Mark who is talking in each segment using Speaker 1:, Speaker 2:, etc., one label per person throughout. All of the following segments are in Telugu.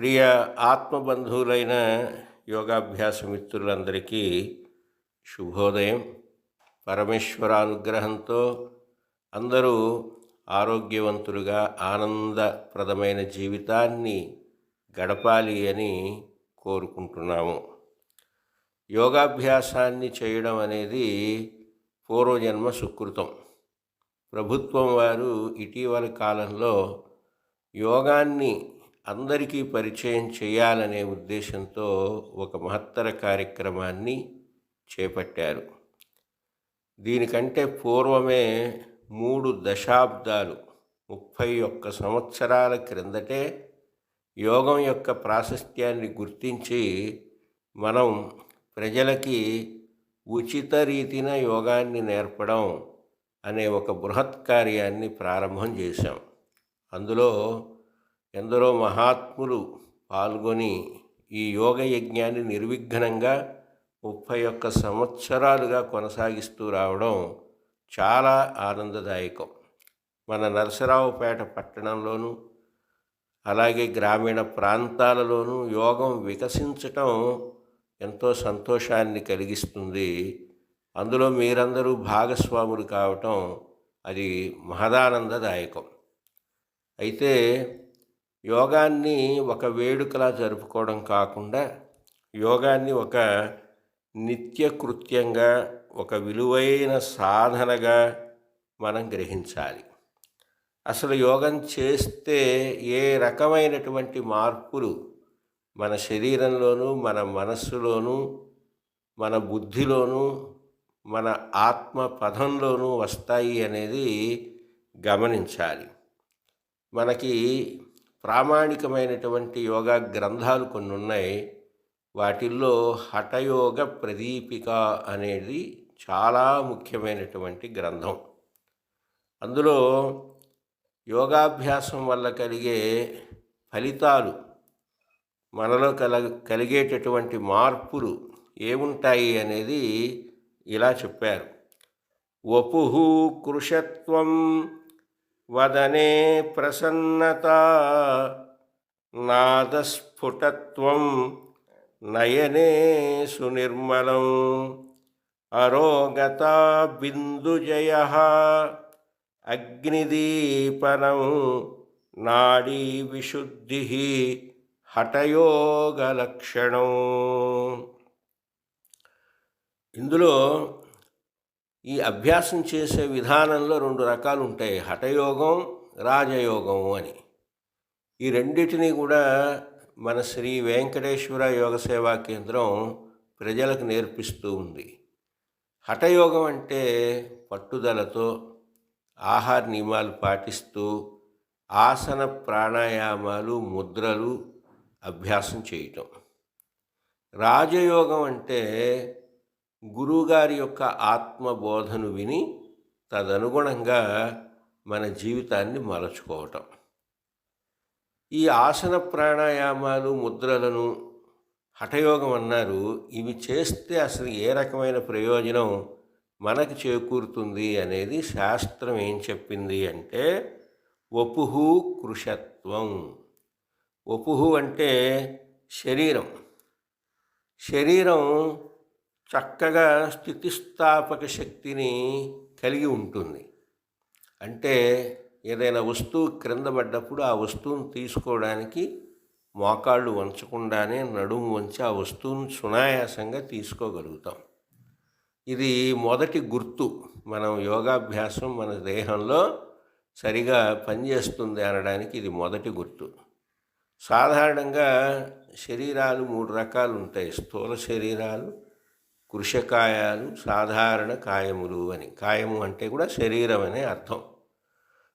Speaker 1: ప్రియ ఆత్మబంధువులైన యోగాభ్యాస మిత్రులందరికీ శుభోదయం. పరమేశ్వర అనుగ్రహంతో అందరూ ఆరోగ్యవంతులుగా ఆనందప్రదమైన జీవితాన్ని గడపాలి అని కోరుకుంటున్నాము. యోగాభ్యాసాన్ని చేయడం అనేది పూర్వజన్మ సుకృతం. ప్రభుత్వం వారు ఇటీవల కాలంలో యోగాన్ని అందరికీ పరిచయం చేయాలనే ఉద్దేశంతో ఒక మహత్తర కార్యక్రమాన్ని చేపట్టారు. దీనికంటే పూర్వమే మూడు దశాబ్దాలు ముప్పై ఒక్క సంవత్సరాల క్రిందటే యోగం యొక్క ప్రాశస్త్యాన్ని గుర్తించి మనం ప్రజలకి ఉచిత రీతిన యోగాన్ని నేర్పడం అనే ఒక బృహత్ కార్యాన్ని ప్రారంభం చేశాం. అందులో ఎందరో మహాత్ములు పాల్గొని ఈ యోగ యజ్ఞాన్ని నిర్విఘ్నంగా ముప్పై ఒక్క సంవత్సరాలుగా కొనసాగిస్తూ రావడం చాలా ఆనందదాయకం. మన నరసరావుపేట పట్టణంలోనూ అలాగే గ్రామీణ ప్రాంతాలలోనూ యోగం వికసించటం ఎంతో సంతోషాన్ని కలిగిస్తుంది. అందులో మీరందరూ భాగస్వాములు కావటం అది మహదానందదాయకం. అయితే యోగాన్ని ఒక వేడుకలా జరుపుకోవడం కాకుండా యోగాన్ని ఒక నిత్యకృత్యంగా ఒక విలువైన సాధనగా మనం గ్రహించాలి. అసలు యోగం చేస్తే ఏ రకమైనటువంటి మార్పులు మన శరీరంలోనూ మన మనస్సులోనూ మన బుద్ధిలోనూ మన ఆత్మ పదంలోనూ వస్తాయి అనేది గమనించాలి. మనకి ప్రామాణికమైనటువంటి యోగా గ్రంథాలు కొన్ని ఉన్నాయి. వాటిల్లో హఠయోగ ప్రదీపిక అనేది చాలా ముఖ్యమైనటువంటి గ్రంథం. అందులో యోగాభ్యాసం వల్ల కలిగే ఫలితాలు మనలో కల కలిగేటటువంటి మార్పులు ఏముంటాయి అనేది ఇలా చెప్పారు. వపు కృషత్వం వదనే ప్రసన్నత నాదస్ఫుటత్వం నయనే సునిర్మలం అరోగత బిందుజయ అగ్నిదీపనం నాడీ విశుద్ధి హఠయోగలక్షణం. ఇందులో ఈ అభ్యాసం చేసే విధానంలో రెండు రకాలు ఉంటాయి. హఠయోగం రాజయోగం అని. ఈ రెండింటినీ కూడా మన శ్రీ వెంకటేశ్వర యోగ సేవా కేంద్రం ప్రజలకు నేర్పిస్తూ ఉంది. హఠయోగం అంటే పట్టుదలతో ఆహార నియమాలు పాటిస్తూ ఆసన ప్రాణాయామాలు ముద్రలు అభ్యాసం చేయటం. రాజయోగం అంటే గురువుగారి యొక్క ఆత్మబోధను విని తదనుగుణంగా మన జీవితాన్ని మలచుకోవటం. ఈ ఆసన ప్రాణాయామాలు ముద్రలను హఠయోగం అన్నారు. ఇవి చేస్తే అసలు ఏ రకమైన ప్రయోజనం మనకు చేకూరుతుంది అనేది శాస్త్రం ఏం చెప్పింది అంటే వపుహు కృషత్వం. వపుహు అంటే శరీరం. శరీరం చక్కగా స్థితిస్థాపక శక్తిని కలిగి ఉంటుంది. అంటే ఏదైనా వస్తువు క్రింద పడ్డప్పుడు ఆ వస్తువును తీసుకోవడానికి మోకాళ్ళు వంచకుండానే నడుము వంచి ఆ వస్తువును సునాయాసంగా తీసుకోగలుగుతాం. ఇది మొదటి గుర్తు. మనం యోగాభ్యాసం మన దేహంలో సరిగా పనిచేస్తుంది అనడానికి ఇది మొదటి గుర్తు. సాధారణంగా శరీరాలు మూడు రకాలు ఉంటాయి. స్థూల శరీరాలు కృషకాయాలు సాధారణ కాయములు అని. కాయము అంటే కూడా శరీరం అనే అర్థం.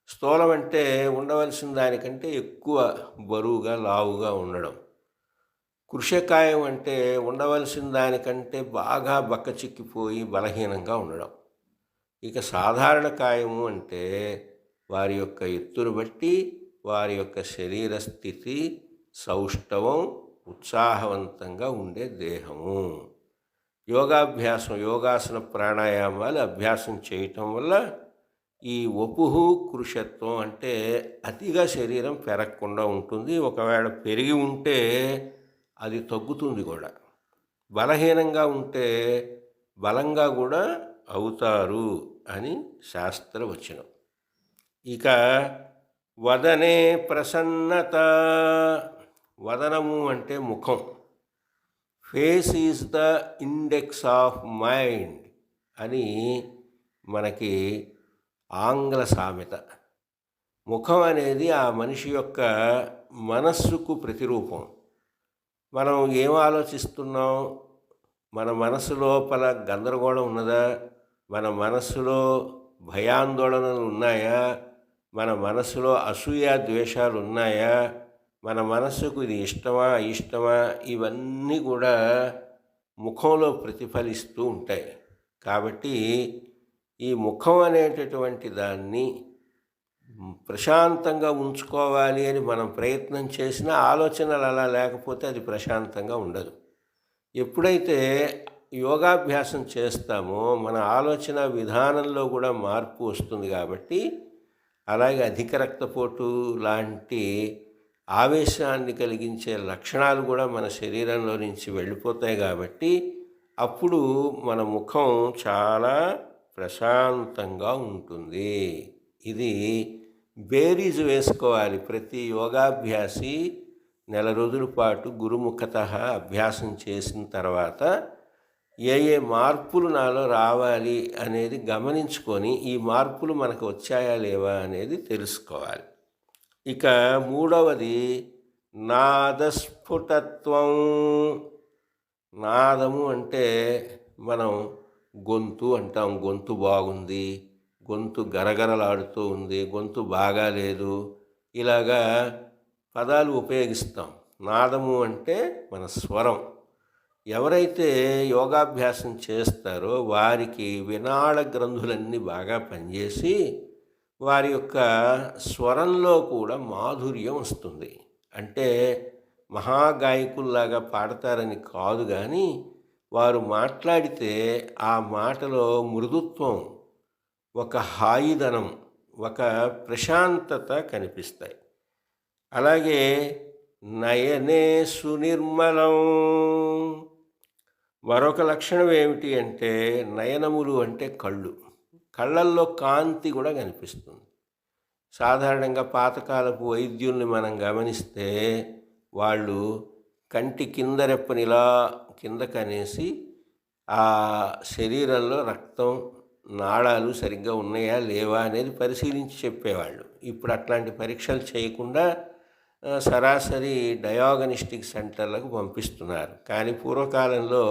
Speaker 1: స్థూలం అంటే ఉండవలసిన దానికంటే ఎక్కువ బరువుగా లావుగా ఉండడం. కృషకాయం అంటే ఉండవలసిన దానికంటే బాగా బక్కచిక్కిపోయి బలహీనంగా ఉండడం. ఇక సాధారణ కాయము అంటే వారి యొక్క ఎత్తును బట్టి వారి యొక్క శరీర స్థితి సౌష్ఠవం ఉత్సాహవంతంగా ఉండే దేహము. యోగాభ్యాసం యోగాసన ప్రాణాయామాలు అభ్యాసం చేయటం వల్ల ఈ వపుహు కృషత్వం అంటే అతిగా శరీరం పెరగకుండా ఉంటుంది. ఒకవేళ పెరిగి ఉంటే అది తగ్గుతుంది కూడా. బలహీనంగా ఉంటే బలంగా కూడా అవుతారు అని శాస్త్రవచనం. ఇక వదనే ప్రసన్నత వదనము అంటే ముఖం. Face is the index of mind అని మనకి ఆంగ్ల సామెత. ముఖం అనేది ఆ మనిషి యొక్క మనస్సుకు ప్రతిరూపం. మనం ఏం ఆలోచిస్తున్నాం? మన మనసు లోపల గందరగోళం ఉన్నదా? మన మనస్సులో భయాందోళనలు ఉన్నాయా? మన మనసులో అసూయ ద్వేషాలు ఉన్నాయా? మన మనస్సుకు ఇది ఇష్టమా ఇష్టమా ఇవన్నీ కూడా ముఖంలో ప్రతిఫలిస్తూ ఉంటాయి. కాబట్టి ఈ ముఖం అనేటటువంటి దాన్ని ప్రశాంతంగా ఉంచుకోవాలి అని మనం ప్రయత్నం చేసినా ఆలోచనలు అలా లేకపోతే అది ప్రశాంతంగా ఉండదు. ఎప్పుడైతే యోగాభ్యాసం చేస్తామో మన ఆలోచన విధానంలో కూడా మార్పు వస్తుంది కాబట్టి అలాగే అధిక రక్తపోటు లాంటి ఆవేశాన్ని కలిగించే లక్షణాలు కూడా మన శరీరంలో నుంచి వెళ్ళిపోతాయి కాబట్టి అప్పుడు మన ముఖం చాలా ప్రశాంతంగా ఉంటుంది. ఇది బేరీజ్ వేసుకోవాలి. ప్రతి యోగాభ్యాసి నెల రోజుల పాటు గురుముఖత అభ్యాసం చేసిన తర్వాత ఏ ఏ మార్పులు నాలో రావాలి అనేది గమనించుకొని ఈ మార్పులు మనకు వచ్చాయా లేవా అనేది తెలుసుకోవాలి. ఇక మూడవది నాదస్ఫుటత్వం. నాదము అంటే మనం గొంతు అంటాం. గొంతు బాగుంది గొంతు గరగరలాడుతూ ఉంది గొంతు బాగాలేదు ఇలాగా పదాలు ఉపయోగిస్తాం. నాదము అంటే మన స్వరం. ఎవరైతే యోగాభ్యాసం చేస్తారో వారికి వినాళ గ్రంథులన్నీ బాగా పనిచేసి వారి యొక్క స్వరంలో కూడా మాధుర్యం వస్తుంది. అంటే మహాగాయకుల్లాగా పాడతారని కాదు కానీ వారు మాట్లాడితే ఆ మాటలో మృదుత్వం ఒక హాయిదనం ఒక ప్రశాంతత కనిపిస్తాయి. అలాగే నయనే సునిర్మలం. మరొక లక్షణం ఏమిటి అంటే నయనములు అంటే కళ్ళు. కళ్ళల్లో కాంతి కూడా కనిపిస్తుంది. సాధారణంగా పాతకాలపు వైద్యుల్ని మనం గమనిస్తే వాళ్ళు కంటి కింద రెప్పని ఇలా కిందకనేసి ఆ శరీరంలో రక్తం నాళాలు సరిగ్గా ఉన్నాయా లేవా అనేది పరిశీలించి చెప్పేవాళ్ళు. ఇప్పుడు అట్లాంటి పరీక్షలు చేయకుండా సరాసరి డయాగనిస్టిక్ సెంటర్లకు పంపిస్తున్నారు. కానీ పూర్వకాలంలో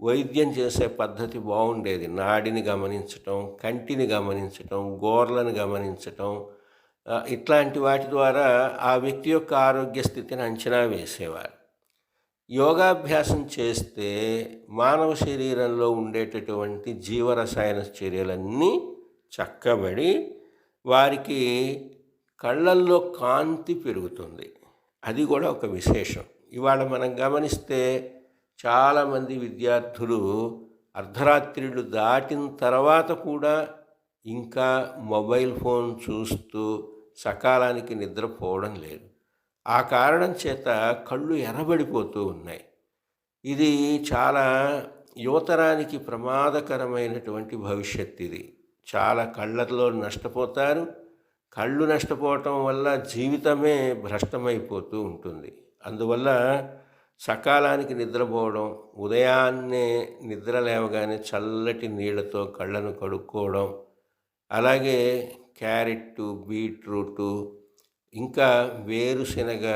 Speaker 1: వైద్యం చేసే పద్ధతి బాగుండేది. నాడిని గమనించటం కంటిని గమనించటం గోర్లను గమనించటం ఇట్లాంటి వాటి ద్వారా ఆ వ్యక్తి యొక్క ఆరోగ్య స్థితిని అంచనా వేసేవారు. యోగాభ్యాసం చేస్తే మానవ శరీరంలో ఉండేటటువంటి జీవరసాయన చర్యలన్నీ చక్కబడి వారికి కళ్ళల్లో కాంతి పెరుగుతుంది. అది కూడా ఒక విశేషం. ఇవాళ మనం గమనిస్తే చాలామంది విద్యార్థులు అర్ధరాత్రిలు దాటిన తర్వాత కూడా ఇంకా మొబైల్ ఫోన్ చూస్తూ సకాలానికి నిద్రపోవడం లేదు. ఆ కారణం చేత కళ్ళు ఎర్రబడిపోతూ ఉన్నాయి. ఇది చాలా యువతరానికి ప్రమాదకరమైనటువంటి భవిష్యత్ ఇది. చాలా కళ్ళలో నష్టపోతారు. కళ్ళు నష్టపోవటం వల్ల జీవితమే భ్రష్టమైపోతూ ఉంటుంది. అందువల్ల సకాలానికి నిద్రపోవడం ఉదయాన్నే నిద్ర లేవగానే చల్లటి నీళ్ళతో కళ్ళను కడుక్కోవడం అలాగే క్యారెట్ బీట్రూటు ఇంకా వేరుశనగ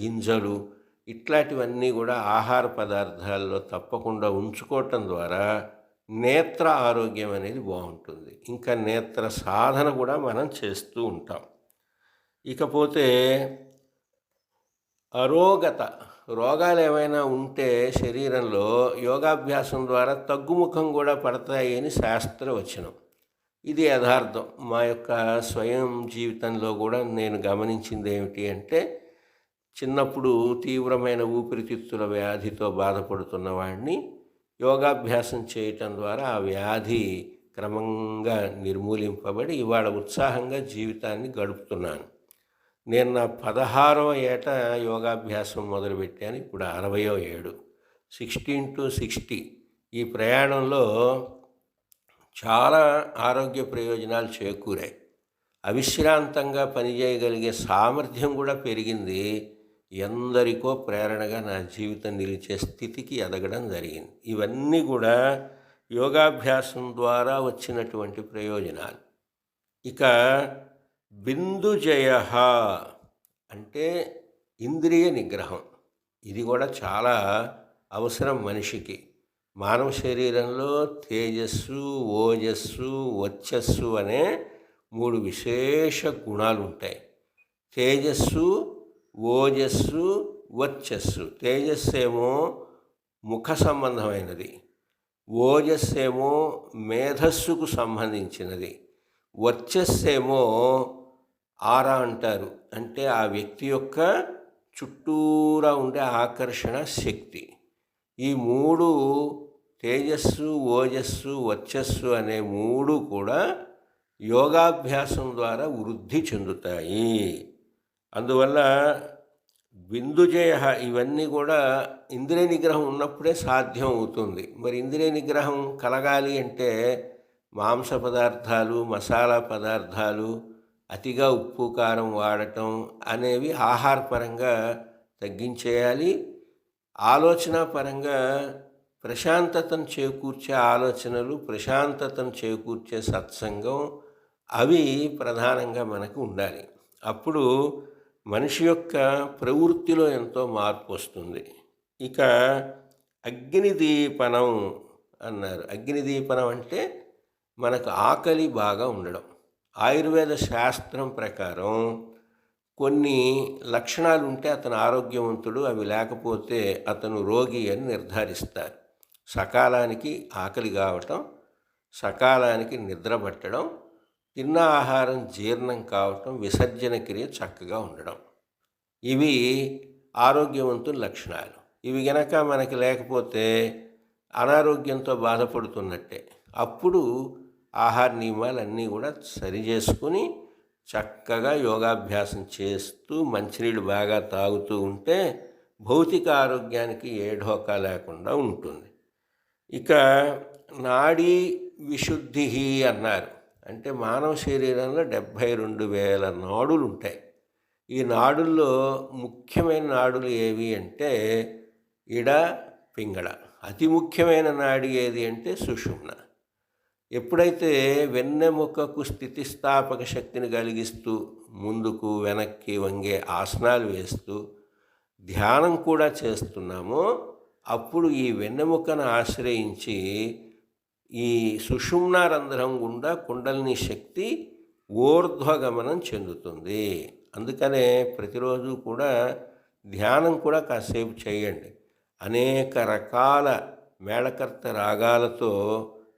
Speaker 1: గింజలు ఇట్లాంటివన్నీ కూడా ఆహార పదార్థాల్లో తప్పకుండా ఉంచుకోవటం ద్వారా నేత్ర ఆరోగ్యం అనేది బాగుంటుంది. ఇంకా నేత్ర సాధన కూడా మనం చేస్తూ ఉంటాం. ఇకపోతే అరోగత రోగాలు ఏమైనా ఉంటే శరీరంలో యోగాభ్యాసం ద్వారా తగ్గుముఖం కూడా పడతాయి అని శాస్త్రవచనం. ఇది యథార్థం. మా యొక్క స్వయం జీవితంలో కూడా నేను గమనించింది ఏమిటి అంటే చిన్నప్పుడు తీవ్రమైన ఊపిరితిత్తుల వ్యాధితో బాధపడుతున్న వాడిని యోగాభ్యాసం చేయటం ద్వారా ఆ వ్యాధి క్రమంగా నిర్మూలింపబడి ఇవాళ ఉత్సాహంగా జీవితాన్ని గడుపుతున్నాను. నేను నా పదహారవ ఏట యోగాభ్యాసం మొదలుపెట్టాను ఇప్పుడు అరవయో ఏడు. Sixteen to sixty. ఈ ప్రయాణంలో చాలా ఆరోగ్య ప్రయోజనాలు చేకూరాయి. అవిశ్రాంతంగా పనిచేయగలిగే సామర్థ్యం కూడా పెరిగింది. ఎందరికో ప్రేరణగా నా జీవితం నిలిచే స్థితికి ఎదగడం జరిగింది. ఇవన్నీ కూడా యోగాభ్యాసం ద్వారా వచ్చినటువంటి ప్రయోజనాలు. ఇక బిందుజయ అంటే ఇంద్రియ నిగ్రహం. ఇది కూడా చాలా అవసరం మనిషికి. మానవ శరీరంలో తేజస్సు ఓజస్సు వర్చస్సు అనే మూడు విశేష గుణాలు ఉంటాయి. తేజస్సు ఓజస్సు వర్చస్సు తేజస్సు ఏమో ముఖ సంబంధమైనది. ఓజస్సు ఏమో మేధస్సుకు సంబంధించినది. వర్చస్సేమో ఆరా అంటారు. అంటే ఆ వ్యక్తి యొక్క చుట్టూరా ఉండే ఆకర్షణ శక్తి. ఈ మూడు తేజస్సు ఓజస్సు వర్చస్సు అనే మూడు కూడా యోగాభ్యాసం ద్వారా వృద్ధి చెందుతాయి. అందువల్ల బిందుజయ ఇవన్నీ కూడా ఇంద్రియ నిగ్రహం ఉన్నప్పుడే సాధ్యం అవుతుంది. మరి ఇంద్రియ నిగ్రహం కలగాలి అంటే మాంస పదార్థాలు మసాలా పదార్థాలు అతిగా ఉప్పు కారం వాడటం అనేవి ఆహారపరంగా తగ్గించేయాలి. ఆలోచన పరంగా ప్రశాంతతను చేకూర్చే ఆలోచనలు ప్రశాంతతను చేకూర్చే సత్సంగం అవి ప్రధానంగా మనకు ఉండాలి. అప్పుడు మనిషి యొక్క ప్రవృత్తిలో ఎంతో మార్పు వస్తుంది. ఇక అగ్నిదీపనం అన్నారు. అగ్నిదీపనం అంటే మనకు ఆకలి బాగా ఉండడం. ఆయుర్వేద శాస్త్రం ప్రకారం కొన్ని లక్షణాలు ఉంటే అతను ఆరోగ్యవంతుడు అవి లేకపోతే అతను రోగి అని నిర్ధారిస్తారు. సకాలానికి ఆకలి కావటం సకాలానికి నిద్ర పట్టడం తిన్న ఆహారం జీర్ణం కావటం విసర్జన క్రియ చక్కగా ఉండడం. ఇవి ఆరోగ్యవంతుల లక్షణాలు. ఇవి గనక మనకి లేకపోతే అనారోగ్యంతో బాధపడుతున్నట్టే. అప్పుడు ఆహార నియమాలన్నీ కూడా సరి చేసుకుని చక్కగా యోగాభ్యాసం చేస్తూ మంచినీళ్ళు బాగా తాగుతూ ఉంటే భౌతిక ఆరోగ్యానికి ఏ ఢోకా లేకుండా ఉంటుంది. ఇక నాడీ విశుద్ధి అన్నారు. అంటే మానవ శరీరంలో డెబ్భై రెండు వేల నాడులు ఉంటాయి. ఈ నాడుల్లో ముఖ్యమైన నాడులు ఏవి అంటే ఇడ పింగళ. అతి ముఖ్యమైన నాడి ఏది అంటే సుషుమ్న. ఎప్పుడైతే వెన్నెముకకు స్థితిస్థాపక శక్తిని కలిగిస్తూ ముందుకు వెనక్కి వంగే ఆసనాలు వేస్తూ ధ్యానం కూడా చేస్తున్నామో అప్పుడు ఈ వెన్నెముకను ఆశ్రయించి ఈ సుషుమ్న రంధ్రం గుండా కుండలిని శక్తి ఊర్ధ్వగమనం చెందుతుంది. అందుకనే ప్రతిరోజు కూడా ధ్యానం కూడా కాసేపు చేయండి. అనేక రకాల మేళకర్త రాగాలతో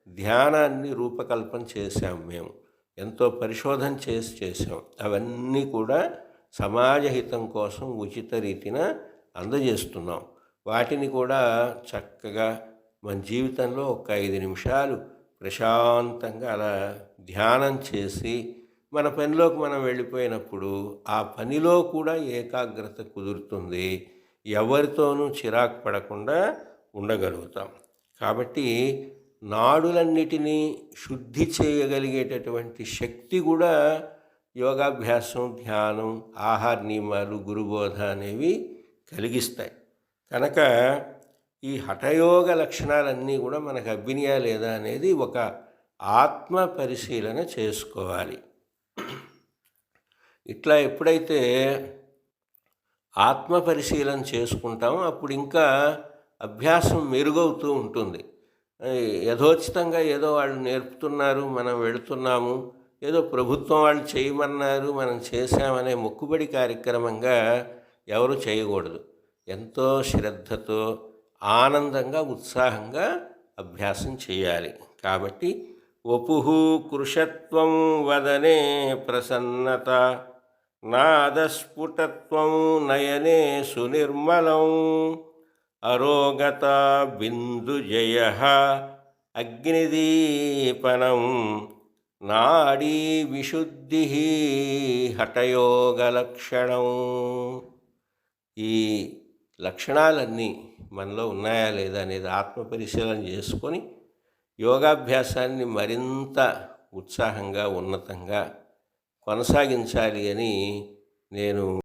Speaker 1: ధ్యానాన్ని రూపకల్పన చేశాం మేము. ఎంతో పరిశోధన చేసి చేసాం అవన్నీ కూడా సమాజహితం కోసం ఉచిత రీతిన అందజేస్తున్నాం. వాటిని కూడా చక్కగా మన జీవితంలో ఒక ఐదు నిమిషాలు ప్రశాంతంగా అలా ధ్యానం చేసి మన పనిలోకి మనం వెళ్ళిపోయినప్పుడు ఆ పనిలో కూడా ఏకాగ్రత కుదురుతుంది. ఎవరితోనూ చిరాకు పడకుండా ఉండగలుగుతాం. కాబట్టి నాడులన్నిటినీ శుద్ధి చేయగలిగేటటువంటి శక్తి కూడా యోగాభ్యాసం ధ్యానం ఆహార నియమాలు గురుబోధ అనేవి కలిగిస్తాయి. కనుక ఈ హఠయోగ లక్షణాలన్నీ కూడా మనకు అబ్బినియా లేదా అనేది ఒక ఆత్మ పరిశీలన చేసుకోవాలి. ఇట్లా ఎప్పుడైతే ఆత్మ పరిశీలన చేసుకుంటామో అప్పుడు ఇంకా అభ్యాసం మెరుగవుతూ ఉంటుంది. యథోచితంగా ఏదో వాళ్ళు నేర్పుతున్నారు మనం వెళుతున్నాము ఏదో ప్రభుత్వం వాళ్ళు చేయమన్నారు మనం చేశామనే మొక్కుబడి కార్యక్రమంగా ఎవరు చేయకూడదు. ఎంతో శ్రద్ధతో ఆనందంగా ఉత్సాహంగా అభ్యాసం చేయాలి. కాబట్టి వపుహు కృషత్వం వదనే ప్రసన్నత నాదస్ఫుటత్వం నయనే సునిర్మలం. అరోగత బిందుజయ అగ్నిదీపనం నాడీ విశుద్ధి హఠయోగలక్షణం. ఈ లక్షణాలన్నీ మనలో ఉన్నాయా లేదా అనేది ఆత్మ పరిశీలన చేసుకొని యోగాభ్యాసాన్ని మరింత ఉత్సాహంగా ఉన్నతంగా కొనసాగించాలి అని నేను